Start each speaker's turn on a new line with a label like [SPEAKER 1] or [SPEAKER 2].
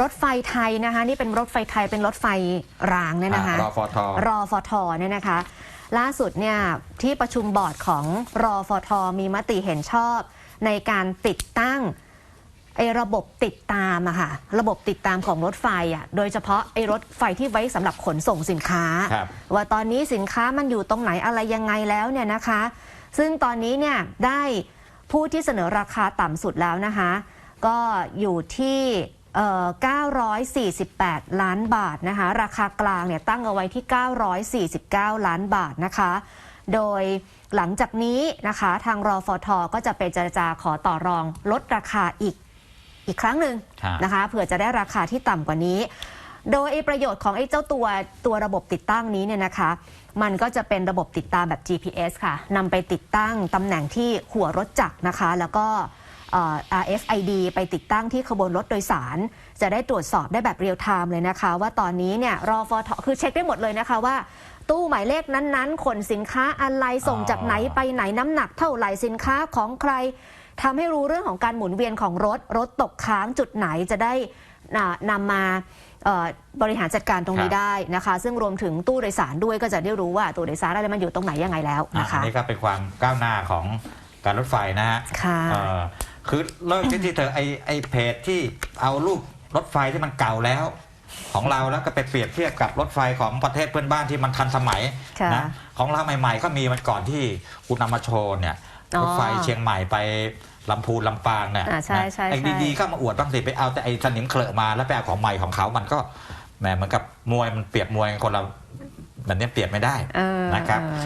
[SPEAKER 1] รถไฟไทยนะคะนี่เป็นรถไฟไทยเป็นรถไฟรางเนี่ยนะคะ
[SPEAKER 2] อ่ารอฟท
[SPEAKER 1] รอฟทเนี่ยนะคะ ล่าสุดเนี่ยที่ประชุมบอร์ดของรอฟทมีมติเห็นชอบ ในการติดตั้งไอ้ระบบติดตามอะค่ะระบบติดตามของรถไฟอะโดยเฉพาะไอ้รถไฟที่ไว้สำหรับขนส่งสินค้า
[SPEAKER 2] ครับ
[SPEAKER 1] ว่าตอนนี้สินค้ามันอยู่ตรงไหนอะไรยังไงแล้วเนี่ยนะคะ ซึ่งตอนนี้เนี่ยได้ผู้ที่เสนอราคาต่ำสุดแล้วนะคะ ก็อยู่ที่เอ่อ 948 ล้านบาทนะคะ ราคากลางเนี่ยตั้งเอาไว้ที่ 949 ล้านบาทนะคะ โดยหลังจากนี้นะคะ ทางรอฟทก็จะไปเจรจาขอต่อรองลดราคาอีกอีกครั้งหนึ่งนะคะเผื่อจะได้ราคาที่ต่ำกว่านี้ โดยไอ้ประโยชน์ของไอ้เจ้าตัวตัวระบบติดตั้งนี้เนี่ยนะคะ มันก็จะเป็นระบบติดตามแบบ GPS ค่ะนำไปติดตั้งตำแหน่งที่หัวรถจักรนะคะ แล้วก็ RFID ไปติดตั้งที่ขบวนรถโดยสาร จะได้ตรวจสอบได้แบบเรียลไทม์เลยนะคะ ว่าตอนนี้เนี่ยรอฟทคือเช็คได้หมดเลยนะคะว่า ตู้หมายเลขนั้นๆ ขนสินค้าอะไรส่งจากไหนไปไหนน้ำหนักเท่าไหร่สินค้าของใครทำให้รู้เรื่องของการหมุนเวียนของรถ รถตกค้างจุดไหนจะได้อ่านำมาเอ่อบริหารจัดการตรงนี้
[SPEAKER 2] ครับ
[SPEAKER 1] ได้นะคะ ซึ่งรวมถึงตู้โดยสารด้วยก็จะได้รู้ว่าตู้โดยสารอะไรมันอยู่ตรงไหนยังไงแล้ว
[SPEAKER 2] อะ
[SPEAKER 1] นะ
[SPEAKER 2] อั
[SPEAKER 1] คะ
[SPEAKER 2] นนี้ก็เป็นความก้าวหน้าของการรถไฟนะฮะ
[SPEAKER 1] ค่ะ
[SPEAKER 2] เอ่อคือเลิกที่ที่เธอไอไอเพจที่เอารูปรถไฟที่มันเก่าแล้ว ของเราแล้วก็ไปเปรียบเทียบกับรถไฟของประเทศเพื่อนบ้านที่มันทันสมัย
[SPEAKER 1] ค่ะ
[SPEAKER 2] นะของเราใหม่ ๆ ก็มีมันก่อนที่คุณนำมาโชว์เนี่ย
[SPEAKER 1] อ๋อ
[SPEAKER 2] รถไฟเชียงใหม่ไปลำพูนลำปางเนี่ย
[SPEAKER 1] อ่าใช่
[SPEAKER 2] นะ
[SPEAKER 1] ใช่
[SPEAKER 2] ไอ้
[SPEAKER 1] ใช่
[SPEAKER 2] ดีๆก็มาอวดบ้างสิไปเอาแต่ไอ้สนิมเคลอะมาแล้วไปเอาของใหม่ของเขามันก็แหมเหมือนกับมวยมันเปรียบมวยคนละแบบนี้เปรียบไม่ได้
[SPEAKER 1] เออ
[SPEAKER 2] นะครับ
[SPEAKER 1] เออ